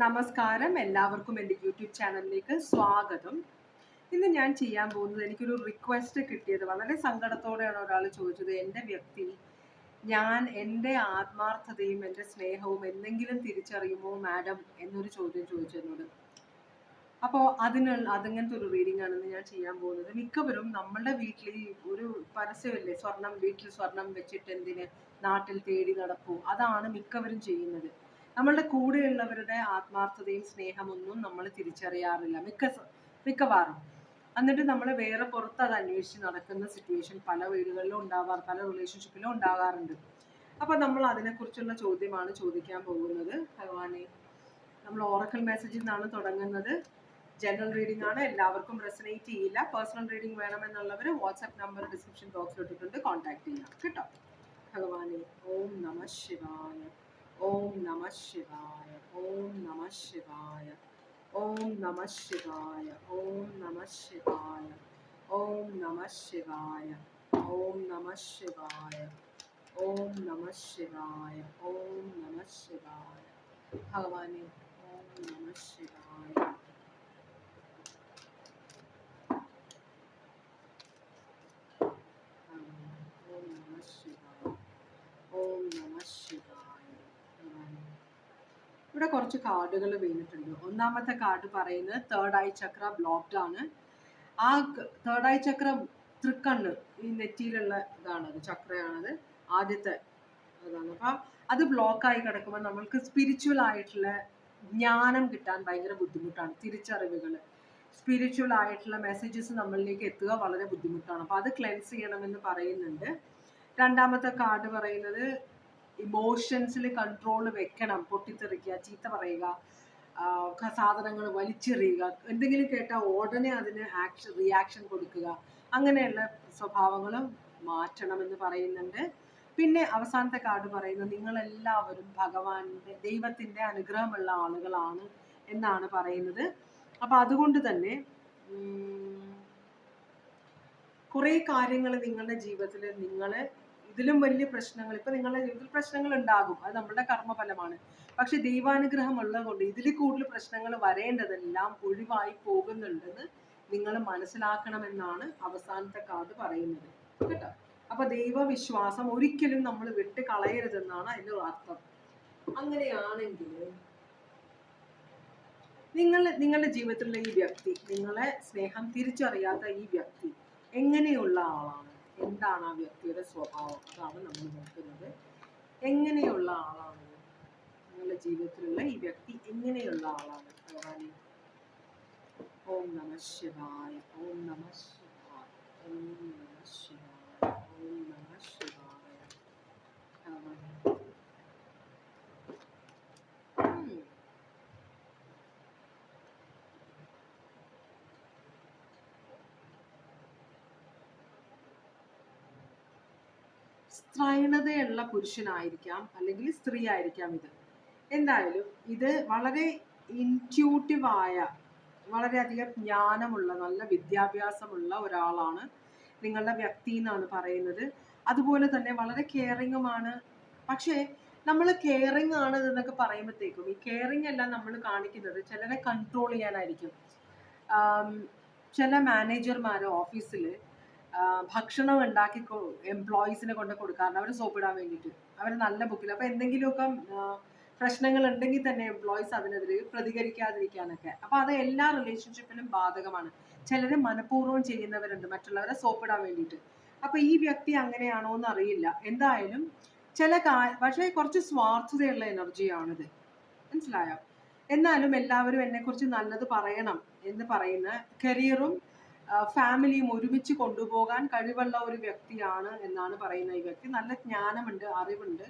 നമസ്കാരം. എല്ലാവർക്കും എന്റെ യൂട്യൂബ് ചാനലിലേക്ക് സ്വാഗതം. ഇന്ന് ഞാൻ ചെയ്യാൻ പോകുന്നത് എനിക്കൊരു റിക്വസ്റ്റ് കിട്ടിയത്. വളരെ സങ്കടത്തോടെയാണ് ഒരാൾ ചോദിച്ചത്. എന്റെ വ്യക്തി ഞാൻ എന്റെ ആത്മാർത്ഥതയും എന്റെ സ്നേഹവും എന്തെങ്കിലും തിരിച്ചറിയുമോ മാഡം എന്നൊരു ചോദ്യം ചോദിച്ചു എന്നോട്. അപ്പോൾ അതിന് അതിങ്ങനത്തെ ഒരു റീഡിംഗ് ആണെന്ന് ഞാൻ ചെയ്യാൻ പോകുന്നത്. മിക്കവരും നമ്മളുടെ വീട്ടിൽ ഒരു പരസ്യമില്ലേ? സ്വർണം വീട്ടിൽ സ്വർണം വെച്ചിട്ട് എന്തിന് നാട്ടിൽ തേടി നടക്കൂ അതാണ് മിക്കവരും ചെയ്യുന്നത്. നമ്മളുടെ കൂടെയുള്ളവരുടെ ആത്മാർത്ഥതയും സ്നേഹമൊന്നും നമ്മൾ തിരിച്ചറിയാറില്ല. മിക്ക മിക്കവാറും. എന്നിട്ട് നമ്മൾ വേറെ പുറത്ത് അത് അന്വേഷിച്ച് നടക്കുന്ന സിറ്റുവേഷൻ പല വീടുകളിലും ഉണ്ടാവാറ് പല റിലേഷൻഷിപ്പിലും ഉണ്ടാകാറുണ്ട്. അപ്പോൾ നമ്മൾ അതിനെക്കുറിച്ചുള്ള ചോദ്യമാണ് ചോദിക്കാൻ പോകുന്നത്. ഭഗവാനെ നമ്മൾ ഓറക്കൽ മെസ്സേജിൽ നിന്നാണ് തുടങ്ങുന്നത്. ജനറൽ റീഡിംഗ് ആണ്. എല്ലാവർക്കും റെസനേറ്റ് ചെയ്യില്ല. പേഴ്സണൽ റീഡിംഗ് വേണമെന്നുള്ളവർ വാട്സാപ്പ് നമ്പർ ഡിസ്ക്രിപ്ഷൻ ബോക്സിൽ ഇട്ടിട്ടുണ്ട്. കോൺടാക്ട് ചെയ്യാം. കേട്ടോ? ഭഗവാനെ ഓം നമ ശിവായ. ഓം നമ ശിവായ ഓം നമ ശിവായ ഓം നമ ശിവായ ഓം നമ ശിവായ ഓം നമ ശിവായ ഓം നമ ശിവായ ഓം നമ ശിവായ ഓം നമ ശിവായ ഭഗവാനെ ഓം നമ ശിവായ ഓം നമ ശിവായ ഓം നമ ശിവായ ഭഗവാനെ ഇവിടെ കുറച്ച് കാർഡുകൾ വീണിട്ടുണ്ട്. ഒന്നാമത്തെ കാർഡ് പറയുന്നത് തേർഡ് ഐ ചക്ര ബ്ലോക്ക്ഡ് ആണ്. ആ തേർഡ് ഐ ചക്ര തൃക്കണ്ണ് ഈ നെറ്റിയിലുള്ള ഇതാണത് ചക്രയാണത്. ആദ്യത്തെ അതാണ്. അപ്പം അത് ബ്ലോക്കായി കിടക്കുമ്പോൾ നമ്മൾക്ക് സ്പിരിച്വൽ ആയിട്ടുള്ള ജ്ഞാനം കിട്ടാൻ ഭയങ്കര ബുദ്ധിമുട്ടാണ് തിരിച്ചറിവുകൾ സ്പിരിച്വൽ ആയിട്ടുള്ള മെസ്സേജസ് നമ്മളിലേക്ക് എത്തുക വളരെ ബുദ്ധിമുട്ടാണ്. അപ്പോൾ അത് ക്ലെൻസ് ചെയ്യണമെന്ന് പറയുന്നുണ്ട്. രണ്ടാമത്തെ കാർഡ് പറയുന്നത് ഇമോഷൻസിൽ കൺട്രോൾ വെക്കണം. പൊട്ടിത്തെറിക്കുക ചീത്ത പറയുക സാധനങ്ങൾ വലിച്ചെറിയുക എന്തെങ്കിലും കേട്ടാൽ ഉടനെ അതിന് ആക്ഷൻ റിയാക്ഷൻ കൊടുക്കുക. അങ്ങനെയുള്ള സ്വഭാവങ്ങൾ മാറ്റണമെന്ന് പറയുന്നുണ്ട്. പിന്നെ അവസാനത്തെ കാർഡ് പറയുന്നത് നിങ്ങളെല്ലാവരും ഭഗവാന്റെ ദൈവത്തിന്റെ അനുഗ്രഹമുള്ള ആളുകളാണ് എന്നാണ് പറയുന്നത്. അപ്പം അതുകൊണ്ട് തന്നെ കുറേ കാര്യങ്ങൾ നിങ്ങളുടെ ജീവിതത്തിൽ നിങ്ങൾ ഇതിലും വലിയ പ്രശ്നങ്ങൾ ഇപ്പൊ നിങ്ങളുടെ ജീവിതത്തിൽ പ്രശ്നങ്ങൾ ഉണ്ടാകും. അത് നമ്മുടെ കർമ്മഫലമാണ്. പക്ഷെ ദൈവാനുഗ്രഹം ഉള്ളതുകൊണ്ട് ഇതിൽ കൂടുതൽ പ്രശ്നങ്ങൾ വരേണ്ടതെല്ലാം ഒഴിവായി പോകുന്നുണ്ടെന്ന് നിങ്ങൾ മനസ്സിലാക്കണമെന്നാണ് അവസാനത്തെ കാർഡ് പറയുന്നത്. കേട്ടോ? അപ്പൊ ദൈവവിശ്വാസം ഒരിക്കലും നമ്മൾ വിട്ട് കളയരുതെന്നാണ് അതിന്റെ അർത്ഥം. അങ്ങനെയാണെങ്കിൽ നിങ്ങൾ നിങ്ങളുടെ ജീവിതത്തിലുള്ള ഈ വ്യക്തി നിങ്ങളെ സ്നേഹം തിരിച്ചറിയാത്ത ഈ വ്യക്തി എങ്ങനെയുള്ള ആളാണ്? എന്താണ് ആ വ്യക്തിയുടെ സ്വഭാവം. അതാണ് നമ്മൾ നോക്കുന്നത്. എങ്ങനെയുള്ള ആളാണ് നിങ്ങളുടെ ജീവിതത്തിലുള്ള ഈ വ്യക്തി? എങ്ങനെയുള്ള ആളാണ് ഭഗവാനെ? ഓം നമ ശിവായ ഓം നമ ശിവായ ഓം നമ ശിവായ ഓം നമ ശിവായ ഭഗവാനെ ഉം. സ്ത്രൈണതയുള്ള പുരുഷനായിരിക്കാം അല്ലെങ്കിൽ സ്ത്രീ ആയിരിക്കാം ഇത്. എന്തായാലും ഇത് വളരെ ഇന്റ്യൂട്ടീവായ വളരെയധികം ജ്ഞാനമുള്ള നല്ല വിദ്യാഭ്യാസമുള്ള ഒരാളാണ് നിങ്ങളുടെ വ്യക്തി എന്നാണ് പറയുന്നത്. അതുപോലെ തന്നെ വളരെ കെയറിങ്ങുമാണ് പക്ഷേ നമ്മൾ കെയറിങ് ആണ് എന്നൊക്കെ പറയുമ്പോഴത്തേക്കും ഈ കെയറിങ് എല്ലാം നമ്മൾ കാണിക്കുന്നത് ചിലരെ കൺട്രോൾ ചെയ്യാനായിരിക്കും. ചില മാനേജർമാർ ഓഫീസിൽ ഭക്ഷണം ഉണ്ടാക്കി എംപ്ലോയീസിനെ കൊണ്ട് കൊടുക്കാറുണ്ട്. അവർ സോപ്പിടാൻ വേണ്ടിയിട്ട്. അവർ നല്ല ബുക്കിൽ അപ്പോൾ എന്തെങ്കിലുമൊക്കെ പ്രശ്നങ്ങൾ ഉണ്ടെങ്കിൽ തന്നെ എംപ്ലോയീസ് അതിനെതിരെ പ്രതികരിക്കാതിരിക്കാനൊക്കെ. അപ്പോൾ അത് എല്ലാ റിലേഷൻഷിപ്പിലും ബാധകമാണ്. ചിലർ മനഃപൂർവം ചെയ്യുന്നവരുണ്ട് മറ്റുള്ളവരെ സോപ്പിടാൻ വേണ്ടിയിട്ട്. അപ്പോൾ ഈ വ്യക്തി അങ്ങനെയാണോ എന്ന് അറിയില്ല. എന്തായാലും ചില കാ പക്ഷേ കുറച്ച് സ്വാർത്ഥതയുള്ള എനർജിയാണിത്. മനസ്സിലായോ? എന്നാലും എല്ലാവരും എന്നെക്കുറിച്ച് നല്ലത് പറയണം എന്ന് പറയുന്ന കരിയറും ഫാമിലിയും ഒരുമിച്ച് കൊണ്ടുപോകാൻ കഴിവുള്ള ഒരു വ്യക്തിയാണ് എന്നാണ് പറയുന്ന ഈ വ്യക്തി. നല്ല ജ്ഞാനമുണ്ട് അറിവുണ്ട്.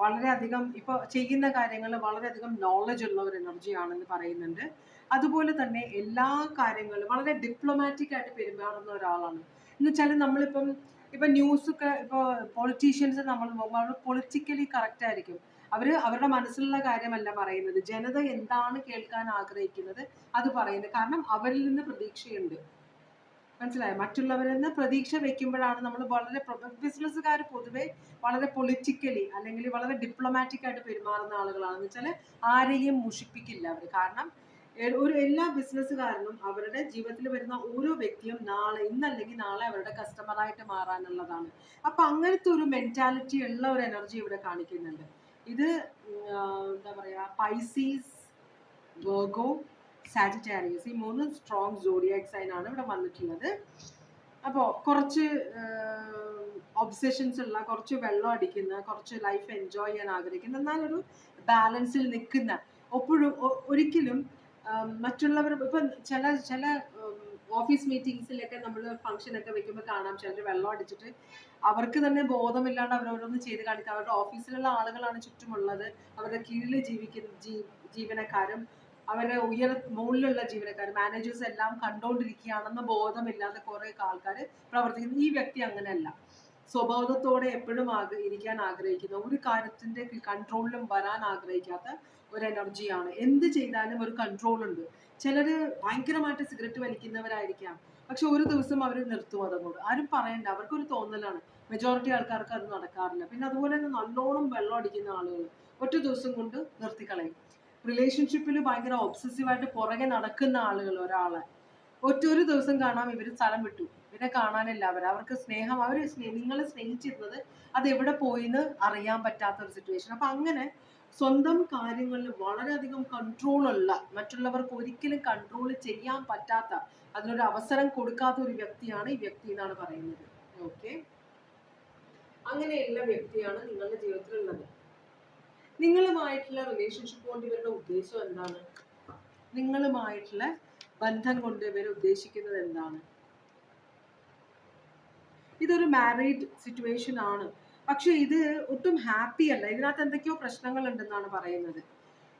വളരെയധികം ഇപ്പോൾ ചെയ്യുന്ന കാര്യങ്ങൾ വളരെയധികം നോളജ് ഉള്ള ഒരു എനർജി ആണെന്ന് പറയുന്നുണ്ട്. അതുപോലെ തന്നെ എല്ലാ കാര്യങ്ങളും വളരെ ഡിപ്ലോമാറ്റിക് ആയിട്ട് പെരുമാറുന്ന ഒരാളാണ്. എന്ന് വെച്ചാൽ നമ്മളിപ്പം ഇപ്പൊ ന്യൂസ് ഒക്കെ ഇപ്പോൾ പൊളിറ്റീഷ്യൻസ് നമ്മൾ അവർ പൊളിറ്റിക്കലി കറക്റ്റ് ആയിരിക്കും. അവർ അവരുടെ മനസ്സിലുള്ള കാര്യമല്ല പറയുന്നത്. ജനത എന്താണ് കേൾക്കാൻ ആഗ്രഹിക്കുന്നത് അത് പറയുന്നത്. കാരണം അവരിൽ നിന്ന് പ്രതീക്ഷയുണ്ട്. മനസ്സിലായോ? മറ്റുള്ളവരിൽ നിന്ന് പ്രതീക്ഷ വെക്കുമ്പോഴാണ് നമ്മൾ വളരെ ബിസിനസ്സുകാർ പൊതുവെ വളരെ പൊളിറ്റിക്കലി അല്ലെങ്കിൽ വളരെ ഡിപ്ലോമാറ്റിക് ആയിട്ട് പെരുമാറുന്ന ആളുകളാണെന്ന് വെച്ചാൽ ആരെയും മുഷിപ്പിക്കില്ല അവർ. കാരണം ഒരു എല്ലാ ബിസിനസ്സുകാരനും അവരുടെ ജീവിതത്തിൽ വരുന്ന ഓരോ വ്യക്തിയും നാളെ ഇന്നല്ലെങ്കിൽ നാളെ അവരുടെ കസ്റ്റമറായിട്ട് മാറാനുള്ളതാണ്. അപ്പൊ അങ്ങനത്തെ ഒരു മെന്റാലിറ്റി ഉള്ള ഒരു എനർജി ഇവിടെ കാണിക്കുന്നുണ്ട്. ഇത് എന്താ പറയാ പൈസീസ് വെർഗോ സാജിറ്റാരിയസ് ഈ മൂന്ന് സ്ട്രോങ് സോഡിയാക് സൈൻ ആണ് ഇവിടെ വന്നിട്ടുള്ളത്. അപ്പോൾ കുറച്ച് ഒബ്സെഷൻസ് ഉള്ള കുറച്ച് വെള്ളം അടിക്കുന്ന കുറച്ച് ലൈഫ് എൻജോയ് ചെയ്യാൻ ആഗ്രഹിക്കുന്ന എന്നാലൊരു ബാലൻസിൽ നിൽക്കുന്ന എപ്പോഴും ഒരിക്കലും മറ്റുള്ളവർ ഇപ്പം ചില ചില ഓഫീസ് മീറ്റിങ്സിലൊക്കെ നമ്മൾ ഫംഗ്ഷനൊക്കെ വെക്കുമ്പോൾ കാണാം ചിലർ വെള്ളം അടിച്ചിട്ട് അവർക്ക് തന്നെ ബോധമില്ലാണ്ട് അവരോടൊന്നും ചെയ്ത് കാണിക്കുക അവരുടെ ഓഫീസിലുള്ള ആളുകളാണ് ചുറ്റുമുള്ളത്. അവരുടെ കീഴിൽ ജീവിക്കുന്ന ജീവനക്കാരും അവരുടെ ഉയര മുകളിലുള്ള ജീവനക്കാർ മാനേജേഴ്സ് എല്ലാം കണ്ടുകൊണ്ടിരിക്കുകയാണെന്ന ബോധമില്ലാതെ കുറെ ആൾക്കാർ പ്രവർത്തിക്കുന്നു. ഈ വ്യക്തി അങ്ങനെയല്ല. സ്വബോധത്തോടെ എപ്പോഴും ആഗ്ര ഇരിക്കാൻ ആഗ്രഹിക്കുന്ന. ഒരു കാര്യത്തിന്റെ കൺട്രോളിലും വരാൻ ആഗ്രഹിക്കാത്ത ഒരു എനർജിയാണ് എന്ത് ചെയ്താലും ഒരു കൺട്രോൾ ഉണ്ട്. ചിലര് ഭയങ്കരമായിട്ട് സിഗരറ്റ് വലിക്കുന്നവരായിരിക്കാം. പക്ഷെ ഒരു ദിവസം അവർ നിർത്തും അതങ്ങോട്ട്. ആരും പറയണ്ട. അവർക്കൊരു തോന്നലാണ്. മെജോറിറ്റി ആൾക്കാർക്ക് അത് നടക്കാറില്ല. പിന്നെ അതുപോലെ തന്നെ നല്ലോണം വെള്ളം അടിക്കുന്ന ആളുകൾ ഒറ്റ ദിവസം കൊണ്ട് നിർത്തിക്കളയും. റിലേഷൻഷിപ്പിൽ ഭയങ്കര ഒബ്സസീവായിട്ട് പുറകെ നടക്കുന്ന ആളുകൾ ഒരാളെ. ഒറ്റ ഒരു ദിവസം കാണാം ഇവർ സ്ഥലം വിട്ടു. ഇവരെ കാണാനില്ല അവർ അവർക്ക് സ്നേഹം അവർ നിങ്ങളെ സ്നേഹിച്ചിരുന്നത് അത് എവിടെ പോയിന്ന് അറിയാൻ പറ്റാത്ത ഒരു സിറ്റുവേഷൻ അപ്പൊ അങ്ങനെ സ്വന്തം കാര്യങ്ങളിൽ വളരെയധികം കൺട്രോൾ ഉള്ള മറ്റുള്ളവർക്ക് ഒരിക്കലും കൺട്രോൾ ചെയ്യാൻ പറ്റാത്ത അതിനൊരു അവസരം കൊടുക്കാത്ത ഒരു വ്യക്തിയാണ് ഈ വ്യക്തി എന്നാണ് പറയുന്നത്. ഓക്കെ അങ്ങനെയുള്ള വ്യക്തിയാണ് നിങ്ങളുടെ ജീവിതത്തിലുള്ളത്. നിങ്ങളുമായിട്ടുള്ള റിലേഷൻഷിപ്പ് കൊണ്ട് ഇവരുടെ ഉദ്ദേശം എന്താണ്? നിങ്ങളുമായിട്ടുള്ള ബന്ധം കൊണ്ട് ഇവർ ഉദ്ദേശിക്കുന്നത് എന്താണ്? ഇതൊരു മാരീഡ് സിറ്റുവേഷൻ ആണ്. പക്ഷെ ഇത് ഒട്ടും ഹാപ്പി അല്ല. ഇതിനകത്ത് എന്തൊക്കെയോ പ്രശ്നങ്ങൾ ഉണ്ടെന്നാണ് പറയുന്നത്.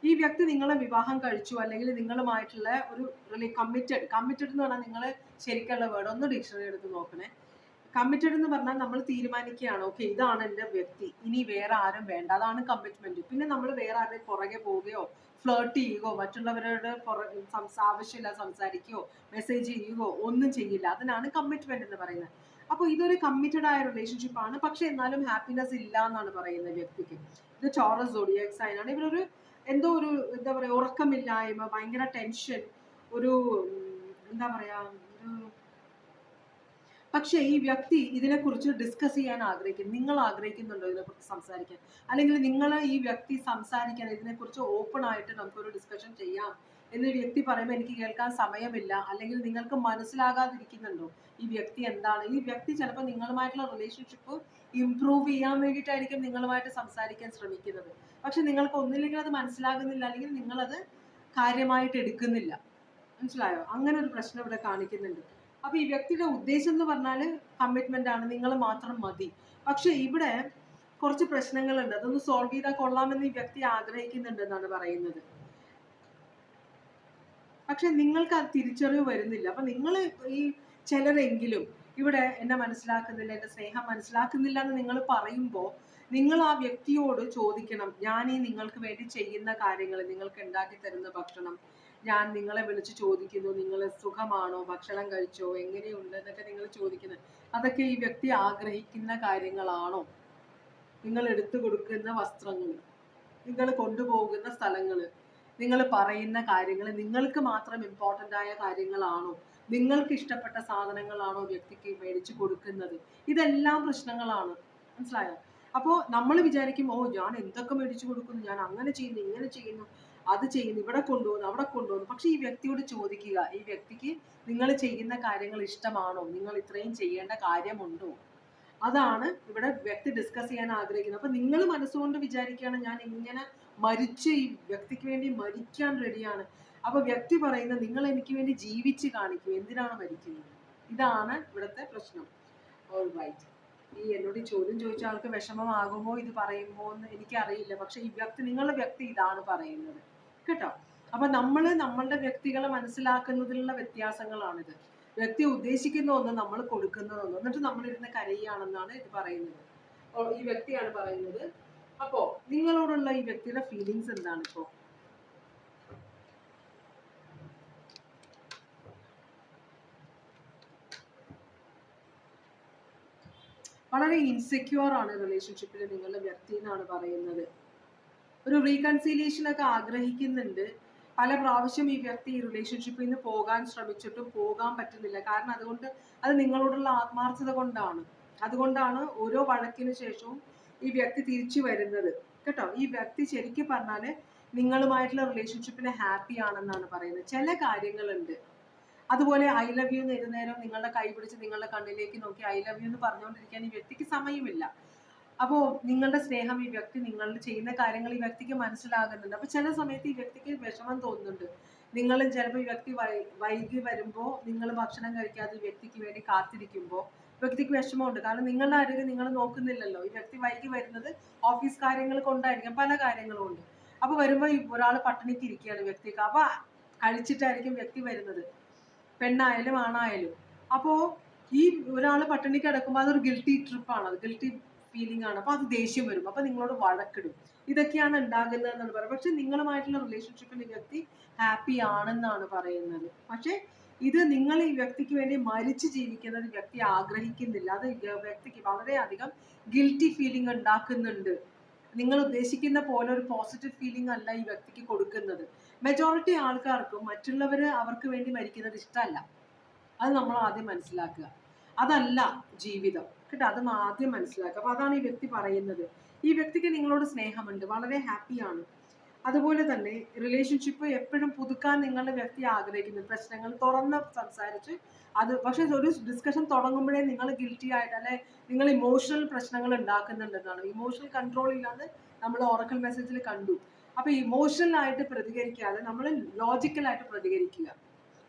ഈ വ്യക്തി നിങ്ങളെ വിവാഹം കഴിച്ചു അല്ലെങ്കിൽ നിങ്ങളുമായിട്ടുള്ള ഒരു കമ്മിറ്റഡ് കമ്മിറ്റഡ് എന്ന് പറഞ്ഞാൽ നിങ്ങൾ ശരിക്കുള്ള വേർഡ് ഒന്ന് ഡിക്ഷണറി എടുത്ത് നോക്കണേ. കമ്മിറ്റഡ് എന്ന് പറഞ്ഞാൽ നമ്മൾ തീരുമാനിക്കുകയാണ്. ഓക്കെ ഇതാണ് എന്റെ വ്യക്തി. ഇനി വേറെ ആരും വേണ്ട. അതാണ് കമ്മിറ്റ്മെന്റ് പിന്നെ നമ്മൾ വേറെ ആരുടെ പുറകെ പോവുകയോ ഫ്ലേർട്ട് ചെയ്യുകയോ മറ്റുള്ളവരോട് ആവശ്യമില്ല സംസാരിക്കുകയോ മെസ്സേജ് ചെയ്യുകയോ ഒന്നും ചെയ്യില്ല. അതിനാണ് കമ്മിറ്റ്മെന്റ് എന്ന് പറയുന്നത്. അപ്പോൾ ഇതൊരു കമ്മിറ്റഡ് ആയ റിലേഷൻഷിപ്പ് ആണ്. പക്ഷെ എന്നാലും ഹാപ്പിനെസ് ഇല്ല എന്നാണ് പറയുന്നത് വ്യക്തിക്ക്. ഇത് ചോറസ് സോഡിയാക് സൈൻ ആണ്. ഇവരൊരു എന്തോ ഒരു എന്താ പറയാ ഉറക്കമില്ലായ്മ ഭയങ്കര ടെൻഷൻ ഒരു എന്താ പറയാ ഒരു പക്ഷേ ഈ വ്യക്തി ഇതിനെക്കുറിച്ച് ഡിസ്കസ് ചെയ്യാൻ ആഗ്രഹിക്കുന്നു നിങ്ങൾ ആഗ്രഹിക്കുന്നുണ്ടോ ഇതിനെക്കുറിച്ച് സംസാരിക്കാൻ? അല്ലെങ്കിൽ നിങ്ങൾ ഈ വ്യക്തി സംസാരിക്കാൻ ഇതിനെക്കുറിച്ച് ഓപ്പൺ ആയിട്ട് നമുക്കൊരു ഡിസ്കഷൻ ചെയ്യാം എന്ന് വ്യക്തി പറയുമ്പോൾ എനിക്ക് കേൾക്കാൻ സമയമില്ല. അല്ലെങ്കിൽ നിങ്ങൾക്ക് മനസ്സിലാകാതിരിക്കുന്നുണ്ടോ ഈ വ്യക്തി എന്താണ്? ഈ വ്യക്തി ചിലപ്പോൾ നിങ്ങളുമായിട്ടുള്ള റിലേഷൻഷിപ്പ് ഇംപ്രൂവ് ചെയ്യാൻ വേണ്ടിയിട്ടായിരിക്കും നിങ്ങളുമായിട്ട് സംസാരിക്കാൻ ശ്രമിക്കുന്നത്. പക്ഷെ നിങ്ങൾക്ക് ഒന്നില്ലെങ്കിൽ അത് മനസ്സിലാകുന്നില്ല. അല്ലെങ്കിൽ നിങ്ങളത് കാര്യമായിട്ട് എടുക്കുന്നില്ല. മനസ്സിലായോ? അങ്ങനെ ഒരു പ്രശ്നം ഇവിടെ കാണിക്കുന്നുണ്ട്. അപ്പൊ ഈ വ്യക്തിയുടെ ഉദ്ദേശം എന്ന് പറഞ്ഞാൽ കമ്മിറ്റ്മെന്റ് ആണ്. നിങ്ങൾ മാത്രം മതി. പക്ഷെ ഇവിടെ കുറച്ച് പ്രശ്നങ്ങളുണ്ട്. അതൊന്ന് സോൾവ് ചെയ്താൽ കൊള്ളാമെന്ന് ഈ വ്യക്തി ആഗ്രഹിക്കുന്നുണ്ട് എന്നാണ് പറയുന്നത്. പക്ഷെ നിങ്ങൾക്ക് അത് തിരിച്ചറിവ് വരുന്നില്ല. അപ്പൊ നിങ്ങൾ ഈ ചിലരെങ്കിലും ഇവിടെ എന്നെ മനസ്സിലാക്കുന്നില്ല എന്റെ സ്നേഹം മനസ്സിലാക്കുന്നില്ല എന്ന് നിങ്ങൾ പറയുമ്പോൾ നിങ്ങൾ ആ വ്യക്തിയോട് ചോദിക്കണം. ഞാൻ ഈ നിങ്ങൾക്ക് വേണ്ടി ചെയ്യുന്ന കാര്യങ്ങൾ നിങ്ങൾക്ക് ഉണ്ടാക്കി തരുന്ന ഭക്ഷണം ഞാൻ നിങ്ങളെ വിളിച്ച് ചോദിക്കുന്നു നിങ്ങൾ സുഖമാണോ? ഭക്ഷണം കഴിച്ചോ? എങ്ങനെയുണ്ട്? എന്നൊക്കെ നിങ്ങൾ ചോദിക്കുന്നത്. അതൊക്കെ ഈ വ്യക്തി ആഗ്രഹിക്കുന്ന കാര്യങ്ങളാണോ? നിങ്ങൾ എടുത്തു കൊടുക്കുന്ന വസ്ത്രങ്ങൾ നിങ്ങൾ കൊണ്ടുപോകുന്ന സ്ഥലങ്ങൾ നിങ്ങൾ പറയുന്ന കാര്യങ്ങൾ നിങ്ങൾക്ക് മാത്രം ഇമ്പോർട്ടന്റ് ആയ കാര്യങ്ങളാണോ? നിങ്ങൾക്ക് ഇഷ്ടപ്പെട്ട സാധനങ്ങളാണോ വ്യക്തിക്ക് മേടിച്ചു കൊടുക്കുന്നത്? ഇതെല്ലാം പ്രശ്നങ്ങളാണ്. മനസ്സിലായോ? അപ്പോൾ നമ്മൾ വിചാരിക്കും ഓ ഞാൻ എന്തൊക്കെ മേടിച്ചു കൊടുക്കുന്നു? ഞാൻ അങ്ങനെ ചെയ്യുന്നു ഇങ്ങനെ ചെയ്യുന്നു. അത് ചെയ്യുന്നു ഇവിടെ കൊണ്ടുപോകുന്നു അവിടെ കൊണ്ടുപോകുന്നു. പക്ഷെ ഈ വ്യക്തിയോട് ചോദിക്കുക ഈ വ്യക്തിക്ക് നിങ്ങൾ ചെയ്യുന്ന കാര്യങ്ങൾ ഇഷ്ടമാണോ? നിങ്ങൾ ഇത്രയും ചെയ്യേണ്ട കാര്യമുണ്ടോ? അതാണ് ഇവിടെ വ്യക്തി ഡിസ്കസ് ചെയ്യാൻ ആഗ്രഹിക്കുന്നത്. അപ്പൊ നിങ്ങൾ മനസ്സുകൊണ്ട് വിചാരിക്കുകയാണ് ഞാൻ ഇങ്ങനെ മരിച്ച് ഈ വ്യക്തിക്ക് വേണ്ടി മരിക്കാൻ റെഡിയാണ് അപ്പൊ വ്യക്തി പറയുന്നത് നിങ്ങൾ എനിക്ക് വേണ്ടി ജീവിച്ച് കാണിക്കൂ എന്തിനാണ് മരിക്കുന്നത്? ഇതാണ് ഇവിടുത്തെ പ്രശ്നം. ഓൾ റൈറ്റ് ഈ എന്നോട് ഈ ചോദ്യം ചോദിച്ച ആൾക്ക് വിഷമമാകുമോ ഇത് പറയുമോ എന്ന് എനിക്കറിയില്ല. പക്ഷെ ഈ വ്യക്തി നിങ്ങളുടെ വ്യക്തി ഇതാണ് പറയുന്നത്. കേട്ടോ. അപ്പൊ നമ്മൾ നമ്മളുടെ വ്യക്തികളെ മനസ്സിലാക്കുന്നതിലുള്ള വ്യത്യാസങ്ങളാണിത്. വ്യക്തി ഉദ്ദേശിക്കുന്ന ഒന്ന് നമ്മൾ കൊടുക്കുന്നതൊന്ന് എന്നിട്ട് നമ്മൾ ഇരുന്ന് കരയുകയാണെന്നാണ് ഇത് പറയുന്നത്. ഈ വ്യക്തിയാണ് പറയുന്നത്. അപ്പോ നിങ്ങളോടുള്ള ഈ വ്യക്തിയുടെ ഫീലിങ്സ് എന്താണ് ഇപ്പോ വളരെ ഇൻസെക്യൂർ ആണ് റിലേഷൻഷിപ്പിൽ നിങ്ങളുടെ വ്യക്തി എന്നാണ് പറയുന്നത്. ഒരു റീകൺസീലിയേഷൻ ഒക്കെ ആഗ്രഹിക്കുന്നുണ്ട്. പല പ്രാവശ്യം ഈ വ്യക്തി ഈ റിലേഷൻഷിപ്പിൽ നിന്ന് പോകാൻ ശ്രമിച്ചിട്ടും പോകാൻ പറ്റുന്നില്ല. കാരണം അതുകൊണ്ട് അത് നിങ്ങളോടുള്ള ആത്മാർത്ഥത കൊണ്ടാണ്. അതുകൊണ്ടാണ് ഓരോ വഴക്കിന് ശേഷവും ഈ വ്യക്തി തിരിച്ചു വരുന്നത്. കേട്ടോ? ഈ വ്യക്തി ശരിക്കും പറഞ്ഞാൽ നിങ്ങളുമായിട്ടുള്ള റിലേഷൻഷിപ്പിന് ഹാപ്പി ആണെന്നാണ് പറയുന്നത്. ചില കാര്യങ്ങളുണ്ട്. അതുപോലെ ഐ ലവ് യു എന്ന് നേരം നിങ്ങളുടെ കൈ പിടിച്ച് നിങ്ങളുടെ കണ്ണിലേക്ക് നോക്കി ഐ ലവ് യു എന്ന് പറഞ്ഞുകൊണ്ടിരിക്കാൻ ഈ വ്യക്തിക്ക് സമയമില്ല. അപ്പോൾ നിങ്ങളുടെ സ്നേഹം ഈ വ്യക്തി നിങ്ങൾ ചെയ്യുന്ന കാര്യങ്ങൾ ഈ വ്യക്തിക്ക് മനസ്സിലാകുന്നുണ്ട്. അപ്പോൾ ചില സമയത്ത് ഈ വ്യക്തിക്ക് വിഷമം തോന്നുന്നുണ്ട്. നിങ്ങൾ ചിലപ്പോൾ ഈ വ്യക്തി വൈകി വരുമ്പോൾ നിങ്ങൾ ഭക്ഷണം കഴിക്കാതെ ഈ വ്യക്തിക്ക് വേണ്ടി കാത്തിരിക്കുമ്പോൾ വ്യക്തിക്ക് വിഷമമുണ്ട്. കാരണം നിങ്ങളുടെ ആരോഗ്യം നിങ്ങൾ നോക്കുന്നില്ലല്ലോ. ഈ വ്യക്തി വൈകി വരുന്നത് ഓഫീസ് കാര്യങ്ങൾ കൊണ്ടായിരിക്കും പല കാര്യങ്ങളും ഉണ്ട്. അപ്പോൾ വരുമ്പോൾ ഒരാൾ പട്ടിണിക്ക് ഇരിക്കുകയാണ് വ്യക്തിക്ക്. അപ്പോൾ കഴിച്ചിട്ടായിരിക്കും വ്യക്തി വരുന്നത്. പെണ്ണായാലും ആണായാലും. അപ്പോൾ ഈ ഒരാൾ പട്ടിണി കിടക്കുമ്പോൾ അതൊരു ഗിൽട്ടി ട്രിപ്പാണ് ഗിൽട്ടി ഫീലിംഗ് ആണ്. അപ്പോൾ അത് ദേഷ്യം വരും. അപ്പോൾ നിങ്ങളോട് വഴക്കിടും. ഇതൊക്കെയാണ് ഉണ്ടാകുന്നത് എന്നാണ് പറയുന്നത്. പക്ഷെ നിങ്ങളുമായിട്ടുള്ള റിലേഷൻഷിപ്പിൽ ഈ വ്യക്തി ഹാപ്പി ആണെന്നാണ് പറയുന്നത്. പക്ഷേ ഇത് നിങ്ങൾ ഈ വ്യക്തിക്ക് വേണ്ടി മരിച്ച് ജീവിക്കുന്നത് വ്യക്തി ആഗ്രഹിക്കുന്നില്ല. അത് വ്യക്തിക്ക് വളരെയധികം ഗിൽറ്റി ഫീലിംഗ് ഉണ്ടാക്കുന്നുണ്ട്. നിങ്ങൾ ഉദ്ദേശിക്കുന്ന പോലെ ഒരു പോസിറ്റീവ് ഫീലിംഗ് അല്ല ഈ വ്യക്തിക്ക് കൊടുക്കുന്നത്. മെജോറിറ്റി ആൾക്കാർക്കും മറ്റുള്ളവർ അവർക്ക് വേണ്ടി മരിക്കുന്നത് ഇഷ്ടമല്ല. അത് നമ്മൾ ആദ്യം മനസ്സിലാക്കുക. അതല്ല ജീവിതം. കേട്ടോ അത് ആദ്യം മനസ്സിലാക്കുക. അപ്പൊ അതാണ് ഈ വ്യക്തി പറയുന്നത്. ഈ വ്യക്തിക്ക് നിങ്ങളോട് സ്നേഹമുണ്ട്. വളരെ ഹാപ്പിയാണ് അതുപോലെ തന്നെ റിലേഷൻഷിപ്പ് എപ്പോഴും പുതുക്കാൻ നിങ്ങളുടെ വ്യക്തി ആഗ്രഹിക്കുന്നു. പ്രശ്നങ്ങൾ തുറന്ന് സംസാരിച്ച് അത് പക്ഷെ ഒരു ഡിസ്കഷൻ തുടങ്ങുമ്പോഴേ നിങ്ങൾ ഗിൽറ്റി ആയിട്ട് അല്ലെ നിങ്ങൾ ഇമോഷണൽ പ്രശ്നങ്ങൾ ഉണ്ടാക്കുന്നുണ്ടെന്നാണ്. ഇമോഷണൽ കൺട്രോൾ ഇല്ലാതെ നമ്മൾ ഓറക്കൽ മെസ്സേജിൽ കണ്ടു. അപ്പൊ ഇമോഷണൽ ആയിട്ട് പ്രതികരിക്കാതെ നമ്മൾ ലോജിക്കലായിട്ട് പ്രതികരിക്കുക.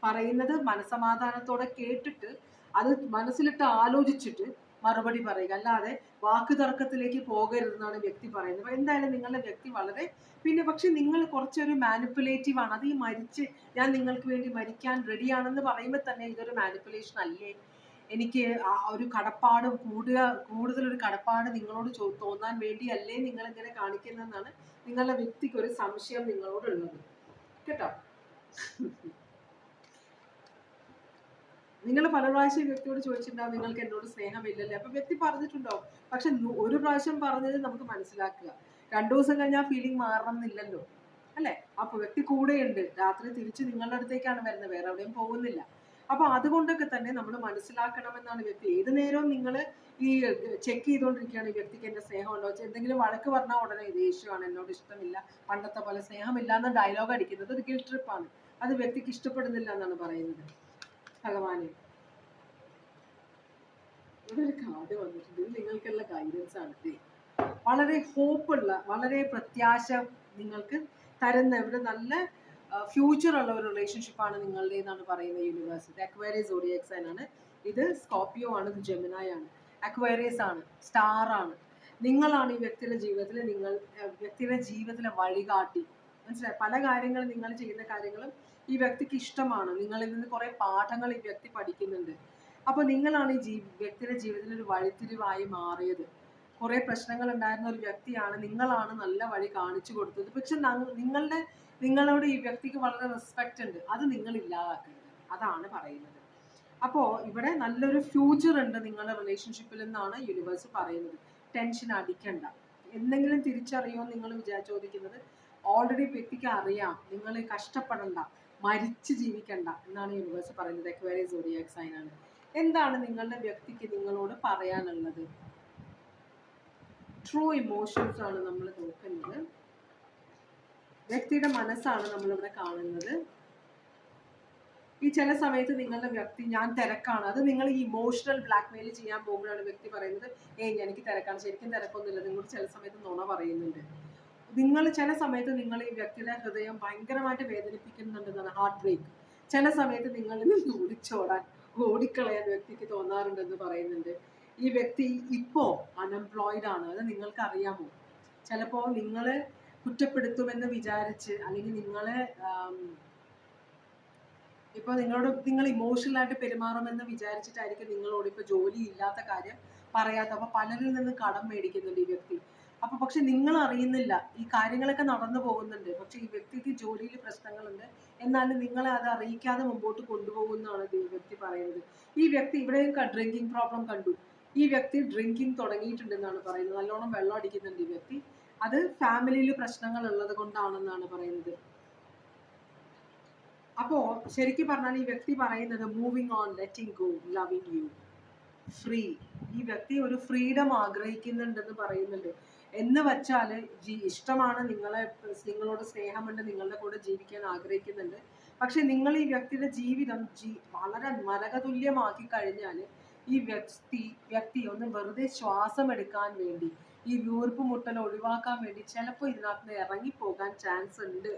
പറയുന്നത് മനസമാധാനത്തോടെ കേട്ടിട്ട് അത് മനസ്സിലിട്ട് ആലോചിച്ചിട്ട് മറുപടി പറയുക. അല്ലാതെ വാക്ക് തർക്കത്തിലേക്ക് പോകരുതെന്നാണ് വ്യക്തി പറയുന്നത്. അപ്പൊ എന്തായാലും നിങ്ങളുടെ വ്യക്തി വളരെ പിന്നെ പക്ഷെ നിങ്ങൾ കുറച്ചൊരു മാനിപ്പുലേറ്റീവ് ആണ്. അത് ഈ മരിച്ച് ഞാൻ നിങ്ങൾക്ക് വേണ്ടി മരിക്കാൻ റെഡിയാണെന്ന് പറയുമ്പോൾ തന്നെ ഇതൊരു മാനിപ്പുലേഷൻ അല്ലേ? എനിക്ക് ഒരു കടപ്പാട് കൂടുക കൂടുതൽ ഒരു കടപ്പാട് നിങ്ങളോട് തോന്നാൻ വേണ്ടിയല്ലേ നിങ്ങൾ ഇങ്ങനെ കാണിക്കുന്നതെന്നാണ് നിങ്ങളുടെ വ്യക്തിക്ക് ഒരു സംശയം നിങ്ങളോടുള്ളത്. കേട്ടോ? നിങ്ങൾ പല പ്രാവശ്യം വ്യക്തിയോട് ചോദിച്ചിട്ടുണ്ടാവും നിങ്ങൾക്ക് എന്നോട് സ്നേഹമില്ലല്ലേ അപ്പൊ വ്യക്തി പറഞ്ഞിട്ടുണ്ടാവും. പക്ഷെ ഒരു പ്രാവശ്യം പറഞ്ഞത് നമുക്ക് മനസ്സിലാക്കുക. രണ്ടു ദിവസം കഴിഞ്ഞാൽ ഫീലിംഗ് മാറണം എന്നില്ലല്ലോ അല്ലെ? അപ്പൊ വ്യക്തി കൂടെയുണ്ട്. രാത്രി തിരിച്ച് നിങ്ങളുടെ അടുത്തേക്കാണ് വരുന്നത് വേറെ എവിടെയും പോകുന്നില്ല. അപ്പൊ അതുകൊണ്ടൊക്കെ തന്നെ നമ്മൾ മനസ്സിലാക്കണമെന്നാണ് വ്യക്തി. ഏത് നേരവും നിങ്ങൾ ഈ ചെക്ക് ചെയ്തുകൊണ്ടിരിക്കുകയാണ് ഈ വ്യക്തിക്ക് എന്റെ സ്നേഹം ഉണ്ടോ? എന്തെങ്കിലും വഴക്ക് പറഞ്ഞാൽ ഉടനെ ദേഷ്യമാണ് എന്നോട് ഇഷ്ടമില്ല. പണ്ടത്തെ പോലെ സ്നേഹമില്ല എന്ന ഡയലോഗ് അടിക്കുന്നത് ഒരു ഗിൽ ട്രിപ്പാണ് അത് വ്യക്തിക്ക് ഇഷ്ടപ്പെടുന്നില്ല എന്നാണ് പറയുന്നത്. ഭഗവാനെ ഇവിടെ ഒരു വന്നിട്ടുണ്ട്. ഇത് നിങ്ങൾക്കുള്ള ഗൈഡൻസ് ആണ്. വളരെ ഹോപ്പുള്ള വളരെ പ്രത്യാശ നിങ്ങൾക്ക് തരുന്ന ഇവിടെ നല്ല ഫ്യൂച്ചർ ഉള്ള ഒരു റിലേഷൻഷിപ്പ് ആണ് നിങ്ങളുടെ എന്നാണ് പറയുന്നത് യൂണിവേഴ്സിറ്റി അക്വേറിയസ് ഓഡിയക്സ് ആണ്. ഇത് സ്കോപ്പിയോ ആണ് ഇത് ജെമിനായ് ആണ്. അക്വേറിയസ് ആണ് സ്റ്റാർ ആണ്. നിങ്ങളാണ് ഈ വ്യക്തിയുടെ ജീവിതത്തിൽ നിങ്ങൾ വ്യക്തിയുടെ ജീവിതത്തിലെ വഴികാട്ടി. മനസ്സിലായി? പല കാര്യങ്ങളും നിങ്ങൾ ചെയ്യുന്ന കാര്യങ്ങളും ഈ വ്യക്തിക്ക് ഇഷ്ടമാണ്. നിങ്ങളിൽ നിന്ന് കുറെ പാഠങ്ങൾ ഈ വ്യക്തി പഠിക്കുന്നുണ്ട്. അപ്പോൾ നിങ്ങളാണ് ഈ വ്യക്തിയുടെ ജീവിതത്തിൽ ഒരു വഴിത്തിരിവായി മാറിയത്. കുറെ പ്രശ്നങ്ങൾ ഉണ്ടായിരുന്ന ഒരു വ്യക്തിയാണ് നിങ്ങളാണ് നല്ല വഴി കാണിച്ചു കൊടുത്തത്. പക്ഷെ നിങ്ങളുടെ നിങ്ങളോട് ഈ വ്യക്തിക്ക് വളരെ റെസ്പെക്റ്റ് ഉണ്ട്. അത് നിങ്ങൾ ഇല്ലാതാക്കരുത്. അതാണ് പറയുന്നത്. അപ്പോൾ ഇവിടെ നല്ലൊരു ഫ്യൂച്ചർ ഉണ്ട് നിങ്ങളുടെ റിലേഷൻഷിപ്പിൽ എന്നാണ് യൂണിവേഴ്സ് പറയുന്നത്. ടെൻഷൻ അടിക്കണ്ട. എന്തെങ്കിലും തിരിച്ചറിയോ നിങ്ങൾ വിചാ ചോദിക്കുന്നത്? ഓൾറെഡി വ്യക്തിക്ക് അറിയാം. നിങ്ങൾ കഷ്ടപ്പെടണ്ട. മരിച്ച് ജീവിക്കണ്ട എന്നാണ് യൂണിവേഴ്സ് പറയുന്നത്. എക്വേറിയ സോഡിയാക് സൈൻ ആണ്. എന്താണ് നിങ്ങളുടെ വ്യക്തിക്ക് നിങ്ങളോട് പറയാനുള്ളത്? ട്രൂ ഇമോഷൻസ് ആണ് നമ്മൾ നോക്കുന്നത്. വ്യക്തിയുടെ മനസ്സാണ് നമ്മളിവിടെ കാണുന്നത്. ഈ ചില സമയത്ത് നിങ്ങളുടെ വ്യക്തി ഞാൻ തിരക്കാണ്. അത് നിങ്ങൾ ഈ ഇമോഷണൽ ബ്ലാക്ക്മെയിൽ ചെയ്യാൻ പോകുമ്പോഴാണ് വ്യക്തി പറയുന്നത് ഏയ് എനിക്ക് തിരക്കാണ്. ശരിക്കും തിരക്കൊന്നുമില്ല. നിങ്ങൾ ചില സമയത്ത് നുണ പറയുന്നുണ്ട്. നിങ്ങൾ ചില സമയത്ത് നിങ്ങൾ ഈ വ്യക്തിയുടെ ഹൃദയം ഭയങ്കരമായിട്ട് വേദനിപ്പിക്കുന്നുണ്ടെന്നാണ് ഹാർട്ട് ബ്രേക്ക് ചില സമയത്ത് നിങ്ങളിൽ നിന്ന് ഓടിച്ചോടാൻ ഓടിക്കളയാൻ വ്യക്തിക്ക് തോന്നാറുണ്ടെന്ന് പറയുന്നുണ്ട്. ഈ വ്യക്തി ഇപ്പോൾ അൺഎംപ്ലോയിഡ് ആണ്. അത് നിങ്ങൾക്ക് അറിയാമോ ചിലപ്പോൾ നിങ്ങൾ കുറ്റപ്പെടുത്തുമെന്ന് വിചാരിച്ച് അല്ലെങ്കിൽ നിങ്ങളെ ഇപ്പോൾ നിങ്ങളോട് നിങ്ങൾ ഇമോഷണലായിട്ട് പെരുമാറുമെന്ന് വിചാരിച്ചിട്ടായിരിക്കും നിങ്ങളോട് ഇപ്പോൾ ജോലി ഇല്ലാത്ത കാര്യം പറയാത്ത അപ്പോൾ പലരിൽ നിന്ന് കടം മേടിക്കുന്നുണ്ട് ഈ വ്യക്തി. അപ്പൊ പക്ഷെ നിങ്ങൾ അറിയുന്നില്ല ഈ കാര്യങ്ങളൊക്കെ നടന്നു പോകുന്നുണ്ട്. പക്ഷെ ഈ വ്യക്തിക്ക് ജോലിയിൽ പ്രശ്നങ്ങളുണ്ട്. എന്നാലും നിങ്ങളെ അത് അറിയിക്കാതെ മുമ്പോട്ട് കൊണ്ടുപോകുന്നതാണ് ഈ വ്യക്തി പറയുന്നത്. ഈ വ്യക്തി ഇവിടെയും ഡ്രിങ്കിങ് പ്രോബ്ലം കണ്ടു. ഈ വ്യക്തി ഡ്രിങ്കിങ് തുടങ്ങിയിട്ടുണ്ടെന്നാണ് പറയുന്നത്. നല്ലോണം വെള്ളം അടിക്കുന്നുണ്ട് ഈ വ്യക്തി. അത് ഫാമിലിയിൽ പ്രശ്നങ്ങൾ ഉള്ളത് കൊണ്ടാണെന്നാണ് പറയുന്നത്. അപ്പോ ശരിക്കും പറഞ്ഞാൽ ഈ വ്യക്തി പറയുന്നത് moving on letting go loving you free ഈ വ്യക്തി ഒരു ഫ്രീഡം ആഗ്രഹിക്കുന്നുണ്ടെന്ന് പറയുന്നുണ്ട്. എന്ന് വെച്ചാൽ ജീ ഇഷ്ടമാണ് നിങ്ങളെ നിങ്ങളോട് സ്നേഹമുണ്ട് നിങ്ങളുടെ കൂടെ ജീവിക്കാൻ ആഗ്രഹിക്കുന്നുണ്ട്. പക്ഷെ നിങ്ങൾ ഈ വ്യക്തിയുടെ ജീവിതം ജീ വളരെ നരകതുല്യമാക്കി കഴിഞ്ഞാൽ ഈ വ്യക്തി വ്യക്തി ഒന്ന് വെറുതെ ശ്വാസം എടുക്കാൻ വേണ്ടി ഈ വീർപ്പ് മുട്ടൽ ഒഴിവാക്കാൻ വേണ്ടി ചിലപ്പോൾ ഇതിനകത്ത് ഇറങ്ങിപ്പോകാൻ ചാൻസ് ഉണ്ട്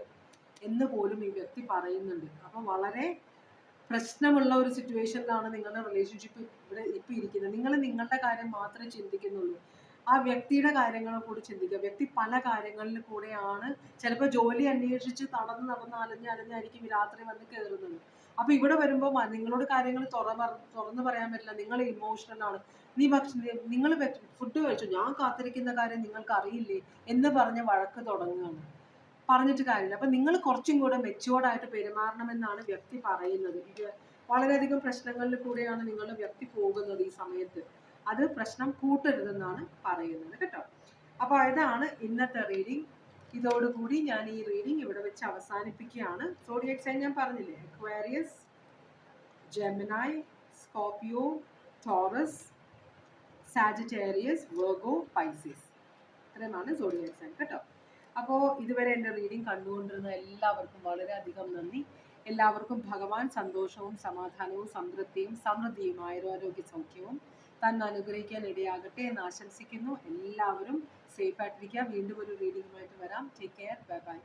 എന്ന് പോലും ഈ വ്യക്തി പറയുന്നുണ്ട്. അപ്പം വളരെ പ്രശ്നമുള്ള ഒരു സിറ്റുവേഷനിലാണ് നിങ്ങളുടെ റിലേഷൻഷിപ്പ് ഇവിടെ ഇപ്പം ഇരിക്കുന്നത്. നിങ്ങൾ നിങ്ങളുടെ കാര്യം മാത്രമേ ചിന്തിക്കുന്നുള്ളൂ. ആ വ്യക്തിയുടെ കാര്യങ്ങളെ കൂടി ചിന്തിക്കുക. വ്യക്തി പല കാര്യങ്ങളിൽ കൂടെയാണ് ചിലപ്പോൾ ജോലി അന്വേഷിച്ച് നടന്ന് നടന്ന് അലഞ്ഞ് അലഞ്ഞായിരിക്കും രാത്രി വന്ന് കയറുന്നത് അപ്പൊ ഇവിടെ വരുമ്പോൾ നിങ്ങളോട് കാര്യങ്ങൾ തുറന്ന് തുറന്നു പറയാൻ പറ്റില്ല. നിങ്ങൾ ഇമോഷണൽ ആണ്. നീ ഭക്ഷണം നിങ്ങൾ ഫുഡ് കഴിച്ചു. ഞാൻ കാത്തിരിക്കുന്ന കാര്യം നിങ്ങൾക്ക് അറിയില്ലേ എന്ന് പറഞ്ഞ് വഴക്ക് തുടങ്ങുകയാണ്. പറഞ്ഞിട്ട് കാര്യമില്ല. അപ്പൊ നിങ്ങൾ കുറച്ചും കൂടെ മെച്ചുവേർഡ് ആയിട്ട് പെരുമാറണമെന്നാണ് വ്യക്തി പറയുന്നത്. ഇത് വളരെയധികം പ്രശ്നങ്ങളിൽ കൂടെയാണ് നിങ്ങളുടെ വ്യക്തി പോകുന്നത് ഈ സമയത്ത്. അത് പ്രശ്നം കൂട്ടരുതെന്നാണ് പറയുന്നത് കേട്ടോ. അപ്പോൾ ഇതാണ് ഇന്നത്തെ റീഡിംഗ് ഇതോടുകൂടി ഞാൻ ഈ റീഡിംഗ് ഇവിടെ വെച്ച് അവസാനിപ്പിക്കുകയാണ്. സോഡിയക് സൈൻ ഞാൻ പറഞ്ഞില്ലേ? Aquarius Gemini Scorpio Taurus Sagittarius Virgo Pisces ഇത്രയുമാണ് സോഡിയക് സൈൻ കേട്ടോ. അപ്പോൾ ഇതുവരെ എന്റെ റീഡിംഗ് കണ്ടുകൊണ്ടിരുന്ന എല്ലാവർക്കും വളരെയധികം നന്ദി. എല്ലാവർക്കും ഭഗവാൻ സന്തോഷവും സമാധാനവും സംതൃപ്തിയും സമൃദ്ധിയും ആയുരാരോഗ്യ സൗഖ്യവും തന്നെ അനുഗ്രഹിക്കാൻ ഇടയാകട്ടെ എന്ന് ആശംസിക്കുന്നു. എല്ലാവരും സേഫ് ആയിട്ടിരിക്കുക. വീണ്ടും ഒരു റീഡിങ്ങുമായിട്ട് വരാം. Take care bye bye